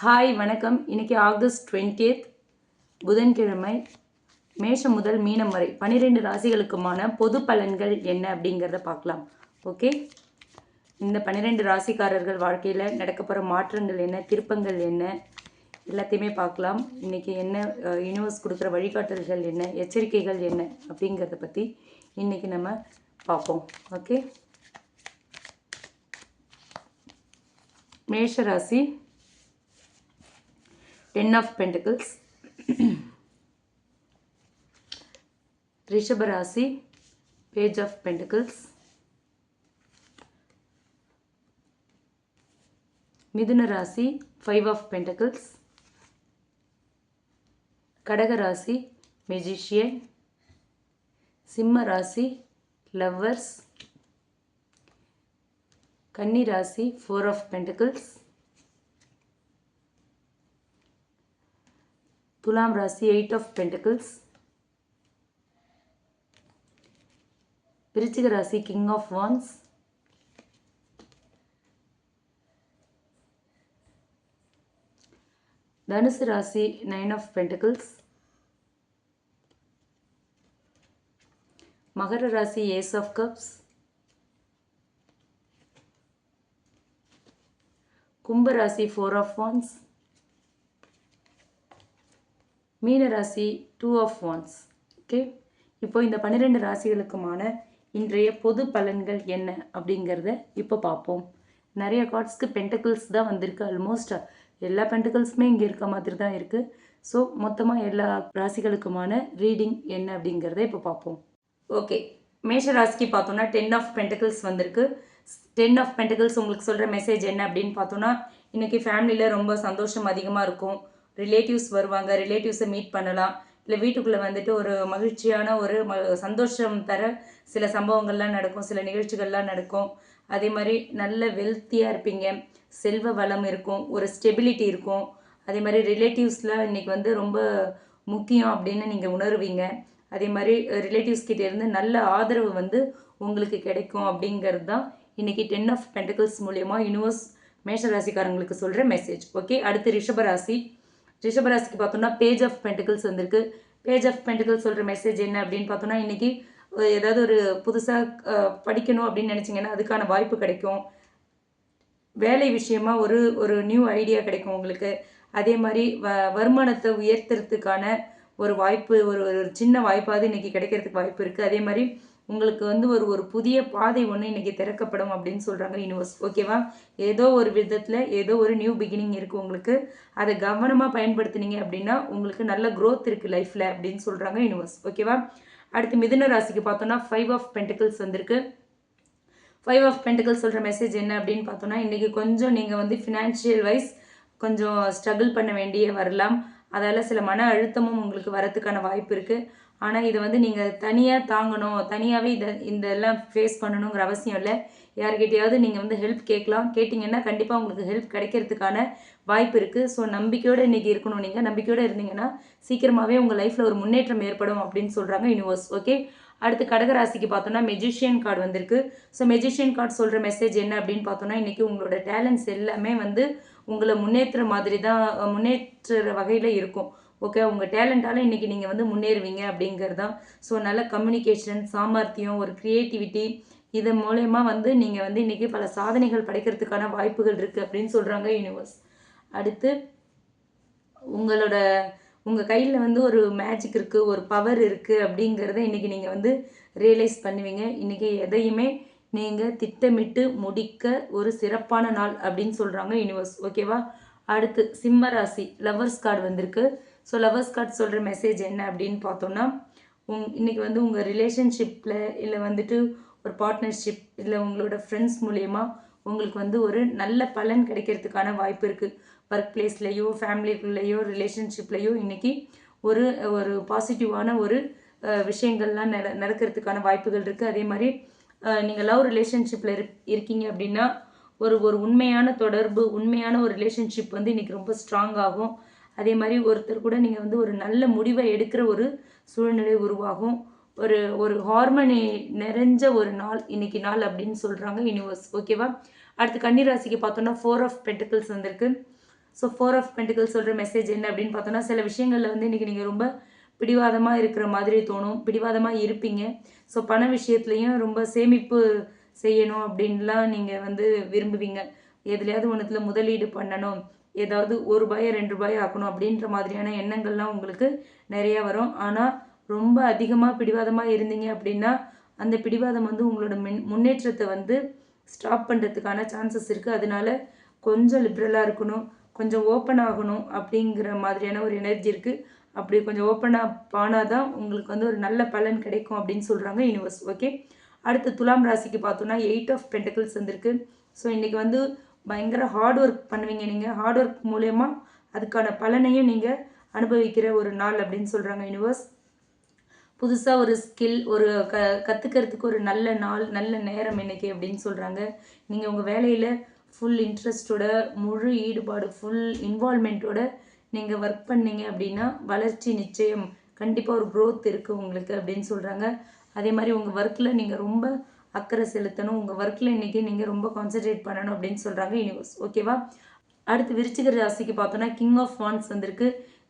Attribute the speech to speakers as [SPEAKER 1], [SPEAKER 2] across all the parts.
[SPEAKER 1] Hi வணக்கம். இன்னைக்கு August டுவெண்ட்டியத் புதன்கிழமை மேஷம் முதல் மீனம் வரை பன்னிரெண்டு ராசிகளுக்குமான பொது பலன்கள் என்ன அப்படிங்கிறத பார்க்கலாம். ஓகே இந்த பன்னிரெண்டு ராசிக்காரர்கள் வாழ்க்கையில் நடக்க போகிற மாற்றங்கள் என்ன திருப்பங்கள் என்ன எல்லாத்தையுமே பார்க்கலாம். இன்றைக்கி என்ன யூனிவர்ஸ் கொடுக்குற வழிகாட்டல்கள் என்ன எச்சரிக்கைகள் என்ன அப்படிங்கிறத பற்றி இன்னைக்கு நம்ம பார்ப்போம். ஓகே மேஷ ராசி டென் ஆஃப் பென்டிகிள்ஸ் ரிஷபராசி பேஜ் ஆஃப் பென்டிகிள்ஸ் மிதுன ராசி ஃபைவ் ஆஃப் பென்டக்கிள்ஸ் கடக ராசி மெஜிஷியன் சிம்ம ராசி லவ்வர்ஸ் கன்னி ராசி ஃபோர் ஆஃப் பென்டக்கிள்ஸ் துலாம் ராசி எயிட் ஆஃப் பென்டிகிள்ஸ் விருச்சிக ராசி கிங் ஆஃப் வான்ஸ் தனுசு ராசி நைன் ஆஃப் பென்டிகிள்ஸ் மகர ராசி ஏஸ் ஆஃப் கப்ஸ் கும்பராசி ஃபோர் ஆஃப் வான்ஸ் மீன ராசி டூ ஆஃப் ஒன்ஸ் ஓகே இப்போ இந்த பன்னிரெண்டு ராசிகளுக்குமான இன்றைய பொது பலன்கள் என்ன அப்படிங்கிறத இப்போ பார்ப்போம். நிறைய கார்ட்ஸ்க்கு பென்டக்கிள்ஸ் தான் வந்திருக்கு. ஆல்மோஸ்ட் எல்லா பென்டக்கிள்ஸுமே இங்கே இருக்க மாதிரி தான் இருக்குது ஸோ மொத்தமாக எல்லா ராசிகளுக்குமான ரீடிங் என்ன அப்படிங்கிறத இப்போ பார்ப்போம். ஓகே மேஷ ராசிக்கு பார்த்தோன்னா டென் ஆஃப் பென்டக்கிள்ஸ் வந்திருக்கு. டென் ஆஃப் பென்டக்கிள்ஸ் உங்களுக்கு சொல்கிற மெசேஜ் என்ன அப்படின்னு பார்த்தோன்னா இன்றைக்கி ஃபேமிலியில் ரொம்ப சந்தோஷம் அதிகமாக இருக்கும். ரிலேட்டிவ்ஸ் வருவாங்க ரிலேட்டிவ்ஸை மீட் பண்ணலாம். இல்லை வீட்டுக்குள்ளே வந்துட்டு ஒரு மகிழ்ச்சியான ஒரு ம சந்தோஷம் தர சில சம்பவங்கள்லாம் நடக்கும் சில நிகழ்ச்சிகள்லாம் நடக்கும். அதே மாதிரி நல்ல வெல்த்தியாக இருப்பீங்க. செல்வ வளம் இருக்கும் ஒரு ஸ்டெபிலிட்டி இருக்கும். அதே மாதிரி ரிலேட்டிவ்ஸ்லாம் இன்றைக்கி வந்து ரொம்ப முக்கியம் அப்படின்னு நீங்கள் உணருவீங்க. அதே மாதிரி ரிலேட்டிவ்ஸ் கிட்டேருந்து நல்ல ஆதரவு வந்து உங்களுக்கு கிடைக்கும் அப்படிங்கிறது தான் இன்றைக்கி டென் ஆஃப் பென்டக்கிள்ஸ் மூலியமாக யூனிவர்ஸ் மேஷராசிக்காரங்களுக்கு சொல்கிற மெசேஜ் ஓகே அடுத்து ரிஷபராசி ரிஷபராசிக்கு பார்த்தோம்னா பேஜ் ஆஃப் பென்டிகல்ஸ் வந்திருக்கு. பேஜ் ஆஃப் பென்டிகல்ஸ் சொல்கிற மெசேஜ் என்ன அப்படின்னு பார்த்தோம்னா இன்றைக்கி ஏதாவது ஒரு புதுசாக படிக்கணும் அப்படின்னு நினச்சிங்கன்னா அதுக்கான வாய்ப்பு கிடைக்கும். வேலை விஷயமா ஒரு ஒரு நியூ ஐடியா கிடைக்கும் உங்களுக்கு. அதே மாதிரி வ வருமானத்தை உயர்த்துறதுக்கான ஒரு வாய்ப்பு ஒரு ஒரு சின்ன வாய்ப்பாவது இன்றைக்கி கிடைக்கிறதுக்கு வாய்ப்பு இருக்குது அதே மாதிரி உங்களுக்கு வந்து ஒரு ஒரு புதிய பாதை ஒன்று இன்றைக்கி திறக்கப்படும் அப்படின்னு சொல்கிறாங்க யூனிவர்ஸ் ஓகேவா ஏதோ ஒரு விதத்தில் ஏதோ ஒரு நியூ பிகினிங் இருக்குது உங்களுக்கு. அதை கவனமாக பயன்படுத்தினீங்க அப்படின்னா உங்களுக்கு நல்ல க்ரோத் இருக்குது லைஃப்பில் அப்படின்னு சொல்கிறாங்க யூனிவர்ஸ் ஓகேவா அடுத்து மிதுன ராசிக்கு பார்த்தோன்னா ஃபைவ் ஆஃப் பென்டிகல்ஸ் வந்திருக்கு. ஃபைவ் ஆஃப் பென்டிகல்ஸ் சொல்கிற மெசேஜ் என்ன அப்படின்னு பார்த்தோன்னா இன்றைக்கி கொஞ்சம் நீங்கள் வந்து ஃபினான்ஷியல் வைஸ் கொஞ்சம் ஸ்ட்ரகிள் பண்ண வேண்டிய வரலாம். அதால் சில மன அழுத்தமும் உங்களுக்கு வரத்துக்கான வாய்ப்பு இருக்குது ஆனால் இதை வந்து நீங்கள் தனியாக தாங்கணும் தனியாகவே இதை இந்த எல்லாம் ஃபேஸ் பண்ணணுங்கிற அவசியம் இல்லை. யார்கிட்டையாவது நீங்கள் வந்து ஹெல்ப் கேட்கலாம். கேட்டிங்கன்னா கண்டிப்பாக உங்களுக்கு ஹெல்ப் கிடைக்கிறதுக்கான வாய்ப்பு இருக்குது ஸோ நம்பிக்கையோடு இன்றைக்கி இருக்கணும் நீங்கள் நம்பிக்கையோடு இருந்தீங்கன்னா சீக்கிரமாகவே உங்கள் லைஃப்பில் ஒரு முன்னேற்றம் ஏற்படும் அப்படின்னு சொல்கிறாங்க யூனிவர்ஸ் ஓகே அடுத்து கடகராசிக்கு பார்த்தோன்னா மெஜிஷியன் கார்டு வந்திருக்கு. ஸோ மெஜிஷியன் கார்டு சொல்கிற மெசேஜ் என்ன அப்படின்னு பார்த்தோன்னா இன்றைக்கி உங்களோட டேலண்ட்ஸ் எல்லாமே வந்து உங்களை முன்னேற்ற மாதிரி தான் முன்னேற்ற வகையில் இருக்கும். ஓகே உங்கள் டேலண்ட்டால் இன்றைக்கி நீங்கள் வந்து முன்னேறுவீங்க அப்படிங்கிறது தான் ஸோ நல்ல கம்யூனிகேஷன் சாமர்த்தியம் ஒரு க்ரியேட்டிவிட்டி இதன் மூலயமா வந்து நீங்கள் வந்து இன்றைக்கி பல சாதனைகள் படைக்கிறதுக்கான வாய்ப்புகள் இருக்குது அப்படின்னு சொல்கிறாங்க யூனிவர்ஸ் அடுத்து உங்களோட உங்கள் கையில் வந்து ஒரு மேஜிக் இருக்குது ஒரு பவர் இருக்குது அப்படிங்கிறத இன்றைக்கி நீங்கள் வந்து ரியலைஸ் பண்ணுவீங்க. இன்றைக்கி எதையுமே நீங்கள் திட்டமிட்டு முடிக்க ஒரு சிறப்பான நாள் அப்படின்னு சொல்கிறாங்க யூனிவர்ஸ் ஓகேவா அடுத்து சிம்ம ராசி லவ்வர்ஸ் கார்டு வந்திருக்கு. ஸோ லவர்ஸ் கார்ட் சொல்கிற மெசேஜ் என்ன அப்படின்னு பார்த்தோன்னா உங் இன்றைக்கி வந்து உங்கள் ரிலேஷன்ஷிப்பில் இல்லை வந்துட்டு ஒரு பார்ட்னர்ஷிப் இல்லை உங்களோட ஃப்ரெண்ட்ஸ் மூலயமா உங்களுக்கு வந்து ஒரு நல்ல பலன் கிடைக்கிறதுக்கான வாய்ப்பு இருக்குது ஒர்க் பிளேஸ்லேயோ ஃபேமிலிக்குள்ளேயோ ரிலேஷன்ஷிப்லேயோ இன்றைக்கி ஒரு ஒரு பாசிட்டிவான ஒரு விஷயங்கள்லாம் நட நடக்கிறதுக்கான வாய்ப்புகள் இருக்குது அதே மாதிரி நீங்கள் லவ் ரிலேஷன்ஷிப்பில் இரு இருக்கீங்க அப்படின்னா ஒரு ஒரு உண்மையான தொடர்பு உண்மையான ஒரு ரிலேஷன்ஷிப் வந்து இன்றைக்கி ரொம்ப ஸ்ட்ராங் ஆகும். அதே மாதிரி ஒருத்தர் கூட நீங்கள் வந்து ஒரு நல்ல முடிவை எடுக்கிற ஒரு சூழ்நிலை உருவாகும். ஒரு ஒரு ஹார்மனி நிறைஞ்ச ஒரு நாள் இன்னைக்கு நாள் அப்படின்னு சொல்கிறாங்க யூனிவர்ஸ் ஓகேவா அடுத்து கன்னிராசிக்கு பார்த்தோன்னா ஃபோர் ஆஃப் பென்டிகல்ஸ் வந்திருக்கு. ஸோ ஃபோர் ஆஃப் பென்டிகல் சொல்கிற மெசேஜ் என்ன அப்படின்னு பார்த்தோன்னா சில விஷயங்களில் வந்து இன்றைக்கி நீங்கள் ரொம்ப பிடிவாதமாக இருக்கிற மாதிரி தோணும். பிடிவாதமாக இருப்பீங்க. ஸோ பண விஷயத்துலையும் ரொம்ப சேமிப்பு செய்யணும் அப்படின்லாம் நீங்கள் வந்து விரும்புவீங்க. எதுலையாவது ஒன்றுத்தில் முதலீடு பண்ணணும். ஏதாவது ஒரு ரூபாயோ ரெண்டு ரூபாயோ ஆக்கணும் அப்படின்ற மாதிரியான எண்ணங்கள்லாம் உங்களுக்கு நிறையா வரும். ஆனால் ரொம்ப அதிகமாக பிடிவாதமாக இருந்தீங்க அப்படின்னா அந்த பிடிவாதம் வந்து உங்களோட மின் முன்னேற்றத்தை வந்து ஸ்டாப் பண்ணுறதுக்கான சான்சஸ் இருக்குது அதனால கொஞ்சம் லிப்ரலாக இருக்கணும் கொஞ்சம் ஓப்பன் ஆகணும் அப்படிங்கிற மாதிரியான ஒரு எனர்ஜி இருக்குது அப்படி கொஞ்சம் ஓப்பனாக ஆனால் தான் உங்களுக்கு வந்து ஒரு நல்ல பலன் கிடைக்கும் அப்படின்னு சொல்கிறாங்க யூனிவர்ஸ் ஓகே அடுத்து துலாம் ராசிக்கு பார்த்தோன்னா எயிட் ஆஃப் பென்டக்கிள்ஸ் வந்திருக்கு. ஸோ இன்றைக்கி வந்து பயங்கர ஹார்ட் ஒர்க் பண்ணுவீங்க நீங்கள் ஹார்ட் ஒர்க் மூலயமா அதுக்கான பலனையும் நீங்கள் அனுபவிக்கிற ஒரு நாள் அப்படின்னு சொல்கிறாங்க யூனிவர்ஸ் புதுசாக ஒரு ஸ்கில் ஒரு க கற்றுக்கிறதுக்கு ஒரு நல்ல நாள் நல்ல நேரம் இன்றைக்கி அப்படின்னு சொல்கிறாங்க நீங்கள் உங்கள் வேலையில் ஃபுல் இன்ட்ரெஸ்ட்டோட முழு ஈடுபாடு ஃபுல் இன்வால்மெண்ட்டோட நீங்கள் ஒர்க் பண்ணீங்க அப்படின்னா வளர்ச்சி நிச்சயம். கண்டிப்பாக ஒரு க்ரோத் இருக்குது உங்களுக்கு அப்படின்னு சொல்கிறாங்க அதே மாதிரி உங்கள் ஒர்க்கில் நீங்கள் ரொம்ப அக்கறை செலுத்தணும் உங்கள் ஒர்க்கில் இன்றைக்கி நீங்கள் ரொம்ப கான்சென்ட்ரேட் பண்ணணும் அப்படின்னு சொல்கிறாங்க யூனிவர்ஸ் ஓகேவா அடுத்து விருச்சிக ராசிக்கு பார்த்தோன்னா கிங் ஆஃப் ஃபான்ஸ் வந்திருக்கு.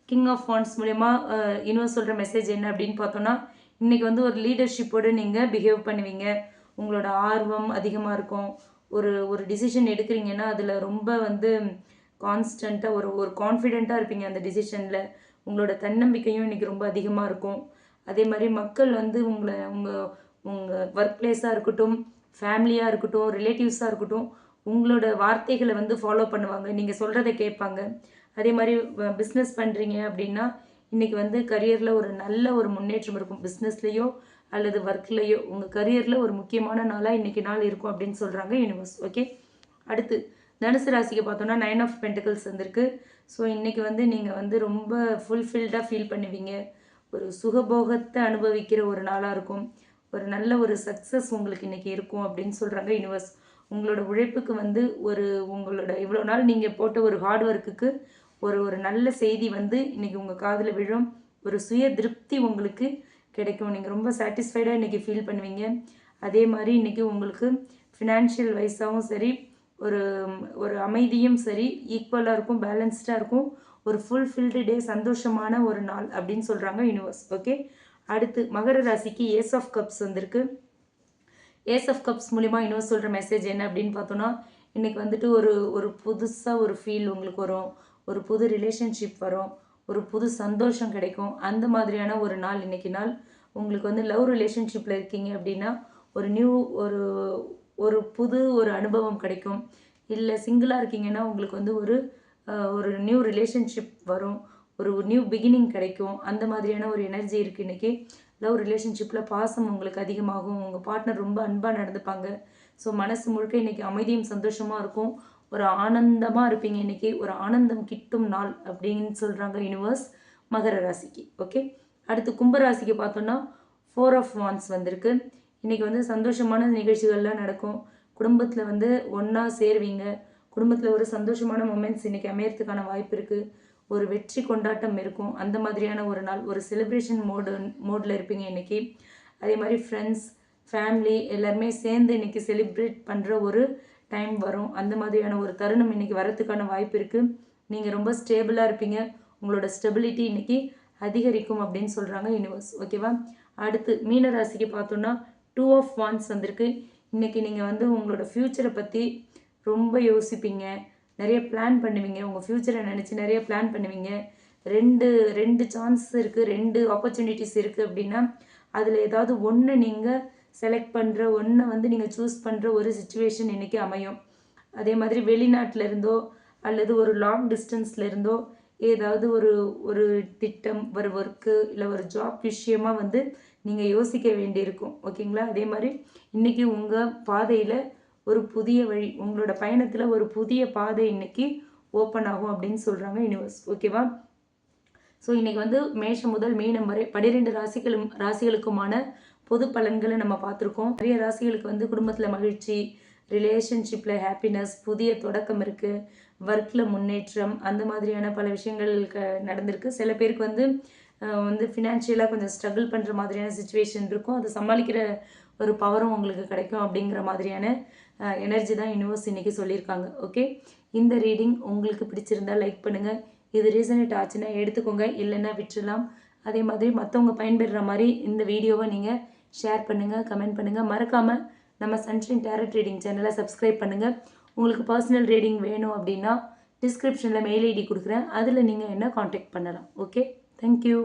[SPEAKER 1] கிங் ஆஃப் ஃபான்ஸ் மூலயமா யூனிவர்ஸ் சொல்கிற மெசேஜ் என்ன அப்படின்னு பார்த்தோன்னா இன்றைக்கி வந்து ஒரு லீடர்ஷிப்போடு நீங்கள் பிஹேவ் பண்ணுவீங்க. உங்களோட ஆர்வம் அதிகமாக இருக்கும். ஒரு ஒரு டிசிஷன் எடுக்கிறீங்கன்னா அதில் ரொம்ப வந்து கான்ஸ்டண்ட்டாக ஒரு ஒரு கான்ஃபிடெண்ட்டாக இருப்பீங்க அந்த டிசிஷனில் உங்களோட தன்னம்பிக்கையும் இன்றைக்கி ரொம்ப அதிகமாக இருக்கும். அதே மாதிரி மக்கள் வந்து உங்களை உங்கள் உங்கள் ஒர்க் பிளேஸாக இருக்கட்டும் ஃபேமிலியாக இருக்கட்டும் ரிலேட்டிவ்ஸாக இருக்கட்டும் உங்களோட வார்த்தைகளை வந்து ஃபாலோ பண்ணுவாங்க. நீங்கள் சொல்கிறத கேட்பாங்க. அதே மாதிரி பிஸ்னஸ் பண்ணுறீங்க அப்படின்னா இன்றைக்கி வந்து கரியரில் ஒரு நல்ல ஒரு முன்னேற்றம் இருக்கும். பிஸ்னஸ்லேயோ அல்லது ஒர்க்லேயோ உங்கள் கரியரில் ஒரு முக்கியமான நாளாக இன்றைக்கி நாள் இருக்கும் அப்படின்னு சொல்கிறாங்க யூனிவர்ஸ் ஓகே அடுத்து தனுசு ராசிக்கு பார்த்தோன்னா நைன் ஆஃப் பென்டிகல்ஸ் வந்திருக்கு. ஸோ இன்றைக்கி வந்து நீங்கள் வந்து ரொம்ப ஃபுல்ஃபில்டாக ஃபீல் பண்ணுவீங்க. ஒரு சுகபோகத்தை அனுபவிக்கிற ஒரு நாளாக இருக்கும். ஒரு நல்ல ஒரு சக்ஸஸ் உங்களுக்கு இன்றைக்கி இருக்கும் அப்படின்னு சொல்கிறாங்க யூனிவர்ஸ் உங்களோட உழைப்புக்கு வந்து ஒரு உங்களோட இவ்வளோ நாள் நீங்கள் போட்ட ஒரு ஹார்ட் ஒர்க்குக்கு ஒரு ஒரு நல்ல செய்தி வந்து இன்றைக்கி உங்கள் காதில் விழும். ஒரு சுய திருப்தி உங்களுக்கு கிடைக்கும். நீங்கள் ரொம்ப சாட்டிஸ்ஃபைடாக இன்றைக்கி ஃபீல் பண்ணுவீங்க. அதே மாதிரி இன்றைக்கி உங்களுக்கு ஃபினான்ஷியல் வைஸாகவும் சரி ஒரு ஒரு அமைதியும் சரி ஈக்குவலாக இருக்கும் பேலன்ஸ்டாக இருக்கும். ஒரு ஃபுல்ஃபில்டு டே சந்தோஷமான ஒரு நாள் அப்படின்னு சொல்கிறாங்க யூனிவர்ஸ் ஓகே அடுத்து மகர ராசிக்கு ஏஸ் ஆஃப் கப்ஸ் வந்திருக்கு. ஏஸ் ஆஃப் கப்ஸ் மூலிமா இன்னும் சொல்கிற மெசேஜ் என்ன அப்படின்னு பார்த்தோன்னா இன்றைக்கி வந்துட்டு ஒரு ஒரு புதுசாக ஒரு ஃபீல் உங்களுக்கு வரும். ஒரு புது ரிலேஷன்ஷிப் வரும். ஒரு புது சந்தோஷம் கிடைக்கும். அந்த மாதிரியான ஒரு நாள் இன்னைக்கு நாள். உங்களுக்கு வந்து லவ் ரிலேஷன்ஷிப்பில் இருக்கீங்க அப்படின்னா ஒரு நியூ ஒரு ஒரு புது ஒரு அனுபவம் கிடைக்கும். இல்லை சிங்கிளாக இருக்கீங்கன்னா உங்களுக்கு வந்து ஒரு ஒரு நியூ ரிலேஷன்ஷிப் வரும். ஒரு நியூ பிகினிங் கிடைக்கும். அந்த மாதிரியான ஒரு எனர்ஜி இருக்குது இன்றைக்கி லவ் ரிலேஷன்ஷிப்பில் பாசம் உங்களுக்கு அதிகமாகும். உங்கள் பார்ட்னர் ரொம்ப அன்பாக நடந்துப்பாங்க. ஸோ மனசு முழுக்க இன்றைக்கி அமைதியும் சந்தோஷமாக இருக்கும். ஒரு ஆனந்தமாக இருப்பீங்க இன்றைக்கி ஒரு ஆனந்தம் கிட்டும் நாள் அப்படின்னு சொல்கிறாங்க யூனிவர்ஸ் மகர ராசிக்கு. ஓகே அடுத்து கும்பராசிக்கு பார்த்தோன்னா ஃபோர் ஆஃப் வான்ஸ் வந்திருக்கு. இன்றைக்கி வந்து சந்தோஷமான நிகழ்ச்சிகள்லாம் நடக்கும். குடும்பத்தில் வந்து ஒன்றா சேருவீங்க. குடும்பத்தில் ஒரு சந்தோஷமான மூமெண்ட்ஸ் இன்றைக்கி அமையறதுக்கான வாய்ப்பு இருக்குது ஒரு வெற்றி கொண்டாட்டம் இருக்கும். அந்த மாதிரியான ஒரு நாள் ஒரு செலிப்ரேஷன் மோடு மோடில் இருப்பீங்க இன்றைக்கி அதே மாதிரி ஃப்ரெண்ட்ஸ் ஃபேமிலி எல்லாருமே சேர்ந்து இன்றைக்கி செலிப்ரேட் பண்ணுற ஒரு டைம் வரும். அந்த மாதிரியான ஒரு தருணம் இன்றைக்கி வரத்துக்கான வாய்ப்பு இருக்குது நீங்கள் ரொம்ப ஸ்டேபிளாக இருப்பீங்க. உங்களோட ஸ்டெபிலிட்டி இன்றைக்கி அதிகரிக்கும் அப்படின்னு சொல்கிறாங்க யூனிவர்ஸ் ஓகேவா அடுத்து மீன ராசிக்கு பார்த்தோன்னா டூ ஆஃப் வான்ஸ் வந்திருக்கு. இன்றைக்கி நீங்கள் வந்து உங்களோட ஃப்யூச்சரை பற்றி ரொம்ப யோசிப்பீங்க. நிறைய பிளான் பண்ணுவீங்க. உங்கள் ஃப்யூச்சரை நினச்சி நிறைய பிளான் பண்ணுவீங்க. ரெண்டு ரெண்டு சான்ஸ் இருக்குது ரெண்டு ஆப்பர்ச்சுனிட்டிஸ் இருக்குது அப்படின்னா அதில் ஏதாவது ஒன்று நீங்கள் செலக்ட் பண்ணுற ஒன்று வந்து நீங்கள் சூஸ் பண்ணுற ஒரு சுச்சுவேஷன் இன்றைக்கி அமையும். அதே மாதிரி வெளிநாட்டில் இருந்தோ அல்லது ஒரு லாங் டிஸ்டன்ஸில் இருந்தோ ஏதாவது ஒரு ஒரு திட்டம் ஒரு ஒர்க்கு இல்லை ஒரு ஜாப் விஷயமா வந்து நீங்கள் யோசிக்க வேண்டியிருக்கும். ஓகேங்களா அதே மாதிரி இன்றைக்கி உங்கள் பாதையில் ஒரு புதிய வழி உங்களோட பயணத்தில் ஒரு புதிய பாதை இன்னைக்கு ஓப்பன் ஆகும் அப்படின்னு சொல்கிறாங்க யூனிவர்ஸ் ஓகேவா ஸோ இன்றைக்கி வந்து மேஷம் முதல் மீனம் வரை பனிரெண்டு ராசிகளும் ராசிகளுக்குமான பொது பலன்களை நம்ம பார்த்துருக்கோம். நிறைய ராசிகளுக்கு வந்து குடும்பத்தில் மகிழ்ச்சி ரிலேஷன்ஷிப்பில் ஹாப்பினஸ் புதிய தொடக்கம் இருக்குது ஒர்க்கில் முன்னேற்றம் அந்த மாதிரியான பல விஷயங்கள் க நடந்திருக்கு. சில பேருக்கு வந்து வந்து ஃபினான்ஷியலாக கொஞ்சம் ஸ்ட்ரகிள் பண்ணுற மாதிரியான சுச்சுவேஷன் இருக்கும். அதை சமாளிக்கிற ஒரு பவரும் உங்களுக்கு கிடைக்கும் அப்படிங்கிற மாதிரியான எனர்ஜி தான் யூனிவர்ஸ் இன்றைக்கி சொல்லியிருக்காங்க ஓகே இந்த ரீடிங் உங்களுக்கு பிடிச்சிருந்தா லைக் பண்ணுங்கள் இது ரீசனேட் ஆச்சுன்னா எடுத்துக்கோங்க இல்லைன்னா விட்டுறலாம். அதே மாதிரி மற்றவங்க பயன்பெறுற மாதிரி இந்த வீடியோவை நீங்கள் ஷேர் பண்ணுங்கள் கமெண்ட் பண்ணுங்கள் மறக்காமல் நம்ம சன்ஷைன் டேரட் ரீடிங் சேனலை சப்ஸ்கிரைப் பண்ணுங்கள் உங்களுக்கு பர்சனல் ரீடிங் வேணும் அப்படின்னா டிஸ்கிரிப்ஷனில் மெயில் ஐடி கொடுக்குறேன். அதில் நீங்கள் என்ன காண்டாக்ட் பண்ணலாம் ஓகே தேங்க்யூ